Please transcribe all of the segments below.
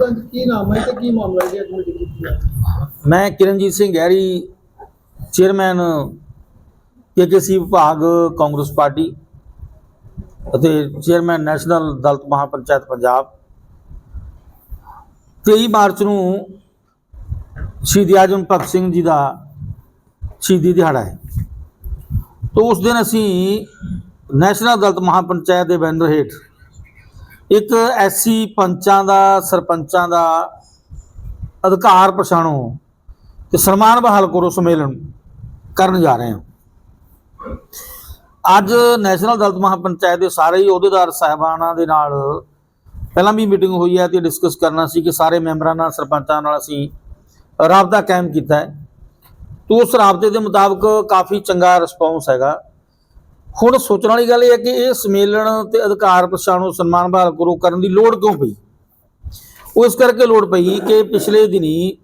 ਕੀ ਨਾਮ ਹੈ ਤੇ ਕੀ ਮਾਮਲਾ ਹੈ ਅੱਜ ਮੀਟਿੰਗ ਕੀਤੀ ਹੈ? ਮੈਂ ਕਿਰਨਜੀਤ ਸਿੰਘ ਗਹਿਰੀ, ਚੇਅਰਮੈਨ ਕੇਕੇਸੀ ਵਿਭਾਗ ਕਾਂਗਰਸ ਪਾਰਟੀ ਅਤੇ ਚੇਅਰਮੈਨ ਨੈਸ਼ਨਲ ਦਲਿਤ ਮਹਾਪੰਚਾਇਤ ਪੰਜਾਬ। 23 ਮਾਰਚ ਨੂੰ ਸ਼ਹੀਦ ਆਜਮ ਭਗਤ ਸਿੰਘ ਜੀ ਦਾ ਸ਼ਹੀਦੀ ਦਿਹਾੜਾ ਹੈ। ਤੋਂ ਉਸ ਦਿਨ ਅਸੀਂ ਨੈਸ਼ਨਲ ਦਲਿਤ ਮਹਾਪੰਚਾਇਤ ਦੇ ਬੈਨਰ ਹੇਠ ਇੱਕ ਐਸੀ ਪੰਚਾਂ ਦਾ, ਸਰਪੰਚਾਂ ਦਾ ਅਧਿਕਾਰ ਪਛਾਣੋ ਤੇ ਸਨਮਾਨ ਬਹਾਲ ਕਰੋ ਸੰਮੇਲਨ ਕਰਨ ਜਾ ਰਹੇ ਹਾਂ। ਅੱਜ ਨੈਸ਼ਨਲ ਦਲਿਤ ਮਹਾਪੰਚਾਇਤ ਦੇ ਸਾਰੇ ਹੀ ਅਹੁਦੇਦਾਰ ਸਾਹਿਬਾਨਾਂ ਦੇ ਨਾਲ ਪਹਿਲਾਂ ਵੀ ਮੀਟਿੰਗ ਹੋਈ ਹੈ ਤੇ ਡਿਸਕਸ ਕਰਨਾ ਸੀ ਕਿ ਸਾਰੇ ਮੈਂਬਰਾਂ ਨਾਲ, ਸਰਪੰਚਾਂ ਨਾਲ ਅਸੀਂ ਰਾਬਤਾ ਕਾਇਮ ਕੀਤਾ ਹੈ। ਤੋਂ ਉਸ ਰਾਬਤੇ ਦੇ ਮੁਤਾਬਕ ਕਾਫੀ ਚੰਗਾ ਰਿਸਪੌਂਸ ਹੈਗਾ। ਹੁਣ ਸੋਚਣ ਵਾਲੀ ਗੱਲ ਇਹ ਹੈ ਕਿ ਇਹ ਸੰਮੇਲਨ ਤੇ ਅਧਿਕਾਰ ਪਛਾਣੋ ਸਨਮਾਨ ਬਹਾਲ ਕਰੋ ਕਰਨ ਦੀ ਲੋੜ ਕਿਉਂ ਪਈ? ਉਹ ਇਸ ਕਰਕੇ ਲੋੜ ਪਈ ਕਿ ਪਿਛਲੇ ਦਿਨੀ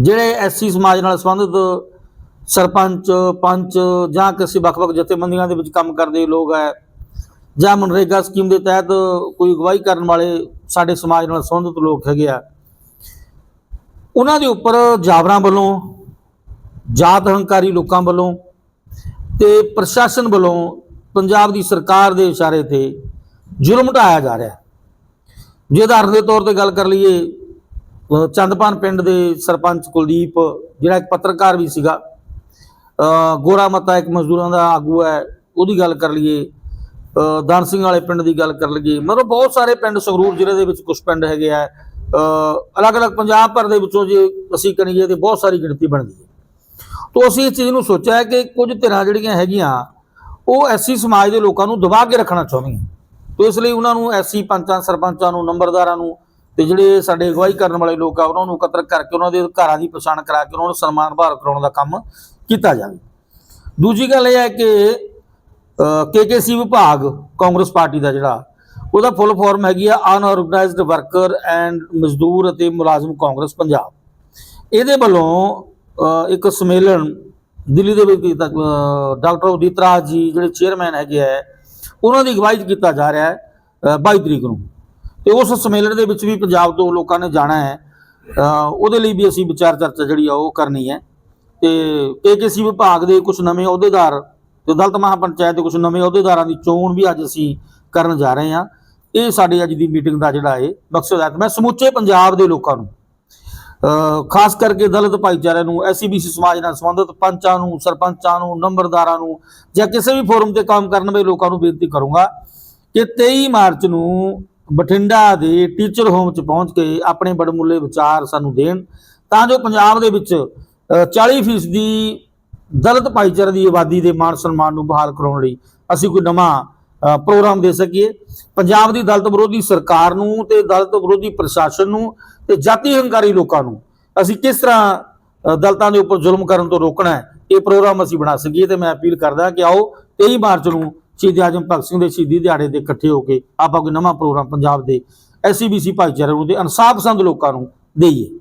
ਜਿਹੜੇ ਐਸਸੀ ਸਮਾਜ ਨਾਲ ਸੰਬੰਧਿਤ ਸਰਪੰਚ, ਪੰਚ ਜਾਂ ਕਿਸੇ ਵੱਖ-ਵੱਖ ਜਥੇਬੰਦੀਆਂ ਦੇ ਵਿੱਚ ਕੰਮ ਕਰਦੇ ਲੋਕ ਹੈ ਜਾਂ ਮਨਰੇਗਾ ਸਕੀਮ ਦੇ ਤਹਿਤ ਕੋਈ ਅਗਵਾਈ ਕਰਨ ਵਾਲੇ ਸਾਡੇ ਸਮਾਜ ਨਾਲ ਸੰਬੰਧਿਤ ਲੋਕ ਹੈਗੇ ਆ, ਉਹਨਾਂ ਦੇ ਉੱਪਰ ਜਾਬਰਾਂ ਵੱਲੋਂ ਜਾਤ ਹੰਕਾਰੀ ਲੋਕਾਂ ਵੱਲੋਂ ਤੇ ਪ੍ਰਸ਼ਾਸਨ ਵੱਲੋਂ ਪੰਜਾਬ ਦੀ ਸਰਕਾਰ ਦੇ ਇਸ਼ਾਰੇ ਤੇ ਜ਼ੁਲਮ ਢਾਇਆ ਜਾ ਰਿਹਾ ਜੇ ਉਦਾਹਰਨ ਦੇ ਤੌਰ ਤੇ ਗੱਲ ਕਰ ਲਈਏ ਚੰਦਪਾਨ ਪਿੰਡ ਦੇ ਸਰਪੰਚ ਕੁਲਦੀਪ, ਜਿਹੜਾ ਇੱਕ ਪੱਤਰਕਾਰ ਵੀ ਸੀਗਾ, ਅਹ ਗੋਰਾ ਮੱਤਾ ਇੱਕ ਮਜ਼ਦੂਰਾਂ ਦਾ ਆਗੂ ਹੈ, ਉਹਦੀ ਗੱਲ ਕਰ ਲਈਏ ਦਾਨ ਸਿੰਘ ਵਾਲੇ ਪਿੰਡ ਦੀ ਗੱਲ ਕਰ ਲਈਏ, ਮਤਲਬ ਬਹੁਤ ਸਾਰੇ ਪਿੰਡ ਸੰਗਰੂਰ ਜ਼ਿਲ੍ਹੇ ਦੇ ਵਿੱਚ ਕੁਝ ਪਿੰਡ ਹੈਗੇ ਆ ਅਲੱਗ-ਅਲੱਗ ਪੰਜਾਬ ਭਰ ਦੇ ਵਿੱਚੋਂ ਜੇ ਅਸੀਂ ਕਰੀਏ ਤੇ ਬਹੁਤ ਸਾਰੀ ਗਿਣਤੀ ਬਣਦੀ ਹੈ। ਤੋਂ ਅਸੀਂ ਇਸ ਚੀਜ਼ ਨੂੰ ਸੋਚਿਆ ਕਿ ਕੁਝ ਧਿਰਾਂ ਜਿਹੜੀਆਂ ਹੈਗੀਆਂ, ਉਹ ਐਸੀ ਸਮਾਜ ਦੇ ਲੋਕਾਂ ਨੂੰ ਦਬਾ ਕੇ ਰੱਖਣਾ ਚਾਹੁੰਦੀਆਂ। ਤੋਂ ਇਸ ਲਈ ਉਹਨਾਂ ਨੂੰ ਐਸੀ ਪੰਚਾਂ, ਸਰਪੰਚਾਂ ਨੂੰ, ਨੰਬਰਦਾਰਾਂ ਨੂੰ ਤੇ ਜਿਹੜੇ ਸਾਡੇ ਅਗਵਾਈ ਕਰਨ ਵਾਲੇ ਲੋਕ ਆ, ਉਹਨਾਂ ਨੂੰ ਇਕੱਤਰ ਕਰਕੇ ਉਹਨਾਂ ਦੇ ਘਰਾਂ ਦੀ ਪਛਾਣ ਕਰਾ ਕੇ ਉਹਨਾਂ ਨੂੰ ਸਨਮਾਨ ਭਾਰ ਕਰਾਉਣ ਦਾ ਕੰਮ ਕੀਤਾ ਜਾਵੇ। ਦੂਜੀ ਗੱਲ ਇਹ ਹੈ ਕਿ ਕੇਕੇਸੀ ਵਿਭਾਗ, ਕਾਂਗਰਸ ਪਾਰਟੀ ਦਾ ਜਿਹੜਾ, ਉਹਦਾ ਫੁੱਲ ਫਾਰਮ ਹੈਗੀ ਆ ਅਨਆਰਗੇਨਾਈਜ਼ਡ ਵਰਕਰ ਐਂਡ ਮਜ਼ਦੂਰ ਅਤੇ ਮੁਲਾਜ਼ਮ ਕਾਂਗਰਸ ਪੰਜਾਬ। ਇਹਦੇ ਵੱਲੋਂ ਇੱਕ ਸੰਮੇਲਨ ਦਿੱਲੀ ਦੇ ਵਿੱਚ ਕੀਤਾ, ਡਾਕਟਰ ਉਦਿਤ ਰਾਜ ਜੀ ਜਿਹੜੇ ਚੇਅਰਮੈਨ ਹੈਗੇ ਆ ਉਹਨਾਂ ਦੀ ਅਗਵਾਈ 'ਚ ਕੀਤਾ ਜਾ ਰਿਹਾ ਹੈ 22 ਤਰੀਕ ਨੂੰ। ਤੇ ਉਸ ਸੰਮੇਲਨ ਦੇ ਵਿੱਚ ਵੀ ਪੰਜਾਬ ਤੋਂ ਲੋਕਾਂ ਨੇ ਜਾਣਾ ਹੈ ਉਹਦੇ ਲਈ ਵੀ ਅਸੀਂ ਵਿਚਾਰ ਚਰਚਾ ਜਿਹੜੀ ਆ ਉਹ ਕਰਨੀ ਹੈ। ਤੇ ਕੇਕੇਸੀ ਵਿਭਾਗ ਦੇ ਕੁਝ ਨਵੇਂ ਅਹੁਦੇਦਾਰ ਤੇ ਦਲਤ ਮਹਾਪੰਚਾਇਤ ਦੇ ਕੁਝ ਨਵੇਂ ਅਹੁਦੇਦਾਰਾਂ ਦੀ ਚੋਣ ਵੀ ਅੱਜ ਅਸੀਂ ਕਰਨ ਜਾ ਰਹੇ ਹਾਂ। ਇਹ ਸਾਡੀ ਅੱਜ ਦੀ ਮੀਟਿੰਗ ਦਾ ਜਿਹੜਾ ਹੈ ਮਕਸਦ ਹੈ। ਮੈਂ ਸਮੁੱਚੇ ਪੰਜਾਬ ਦੇ ਲੋਕਾਂ ਨੂੰ ਖਾਸ ਕਰਕੇ ਦਲਿਤ ਭਾਈਚਾਰੇ ਨੂੰ ਐਸਸੀਬੀਸੀ ਸਮਾਜ ਨਾਲ ਸੰਬੰਧਿਤ ਪੰਚਾਂ ਨੂੰ ਸਰਪੰਚਾਂ ਨੂੰ ਨੰਬਰਦਾਰਾਂ ਨੂੰ ਜਾਂ ਕਿਸੇ ਵੀ ਫੋਰਮ ਤੇ ਕੰਮ ਕਰਨ ਵਾਲੇ ਲੋਕਾਂ ਨੂੰ ਬੇਨਤੀ ਕਰੂੰਗਾ ਕਿ 23 ਮਾਰਚ ਨੂੰ ਬਠਿੰਡਾ ਦੇ ਟੀਚਰ ਹੋਮ 'ਚ ਪਹੁੰਚ ਕੇ ਆਪਣੇ ਬੜਮੁੱਲੇ ਵਿਚਾਰ ਸਾਨੂੰ ਦੇਣ ਤਾਂ ਜੋ ਪੰਜਾਬ ਦੇ ਵਿੱਚ ਅ, 40% ਦੀ ਦਲਿਤ ਭਾਈਚਾਰੇ ਦੀ ਆਬਾਦੀ ਦੇ ਮਾਣ ਸਨਮਾਨ ਨੂੰ ਬਹਾਲ ਕਰਾਉਣ ਲਈ ਅਸੀਂ ਕੋਈ ਨਵਾਂ ਪ੍ਰੋਗਰਾਮ ਦੇ ਸਕੀਏ। ਪੰਜਾਬ ਦੀ ਦਲਤ ਵਿਰੋਧੀ ਸਰਕਾਰ ਨੂੰ ਤੇ ਦਲਤ ਵਿਰੋਧੀ ਪ੍ਰਸ਼ਾਸਨ ਨੂੰ ਤੇ ਜਾਤੀ ਹੰਕਾਰੀ ਲੋਕਾਂ ਨੂੰ ਅਸੀਂ ਕਿਸ ਤਰ੍ਹਾਂ ਦਲਤਾਂ ਦੇ ਉੱਪਰ ਜ਼ੁਲਮ ਕਰਨ ਤੋਂ ਰੋਕਣਾ ਹੈ, ਇਹ ਪ੍ਰੋਗਰਾਮ ਅਸੀਂ ਬਣਾ ਸਕੀਏ ਤੇ ਮੈਂ ਅਪੀਲ ਕਰਦਾ ਕਿ ਆਓ 23 ਮਾਰਚ ਨੂੰ ਸ਼ਹੀਦ ਆਜਮ ਭਗਤ ਸਿੰਘ ਦੇ ਸ਼ਹੀਦੀ ਦਿਹਾੜੇ ਦੇ ਇਕੱਠੇ ਹੋ ਕੇ ਆਪਾਂ ਕੋਈ ਨਵਾਂ ਪ੍ਰੋਗਰਾਮ ਪੰਜਾਬ ਦੇ ਐਸਸੀਬੀਸੀ ਭਾਈਚਾਰੇ ਨੂੰ ਤੇ ਇਨਸਾਫ ਪਸੰਦ ਲੋਕਾਂ ਨੂੰ ਦੇਈਏ।